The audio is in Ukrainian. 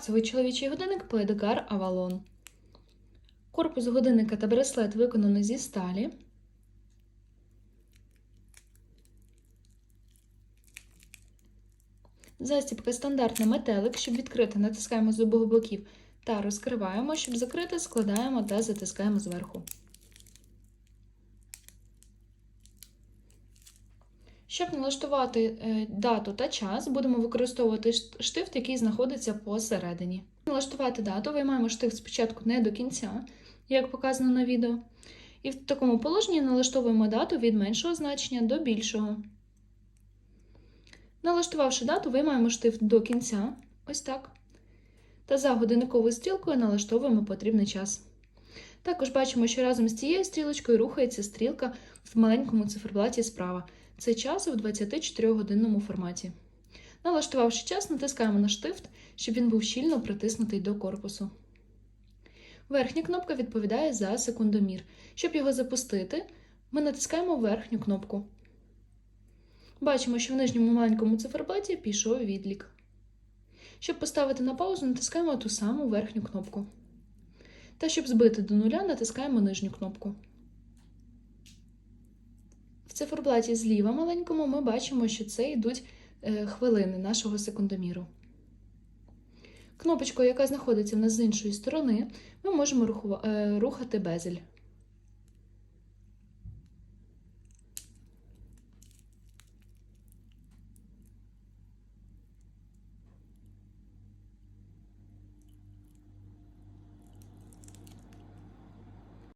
Кварцевий чоловічий годинник Поедегар Авалон. Корпус годинника та браслет виконано зі сталі. Застібка стандартна метелик. Щоб відкрити, натискаємо з обох боків та розкриваємо. Щоб закрити, складаємо та затискаємо зверху. Щоб налаштувати е, дату та час, будемо використовувати штифт, який знаходиться посередині. Налаштувати дату виймаємо штифт спочатку не до кінця, як показано на відео. І в такому положенні налаштовуємо дату від меншого значення до більшого. Налаштувавши дату, виймаємо штифт до кінця, ось так. Та за годинниковою стрілкою налаштовуємо потрібний час. Також бачимо, що разом з цією стрілочкою рухається стрілка в маленькому циферблаті справа. Це час у 24-годинному форматі. Налаштувавши час, натискаємо на штифт, щоб він був щільно притиснутий до корпусу. Верхня кнопка відповідає за секундомір. Щоб його запустити, ми натискаємо верхню кнопку. Бачимо, що в нижньому маленькому циферблаті пішов відлік. Щоб поставити на паузу, натискаємо ту саму верхню кнопку. Та щоб збити до нуля, натискаємо нижню кнопку. Циферблаті зліва маленькому ми бачимо, що це йдуть е, хвилини нашого секундоміру. Кнопочкою, яка знаходиться в нас з іншої сторони, ми можемо е, рухати безель.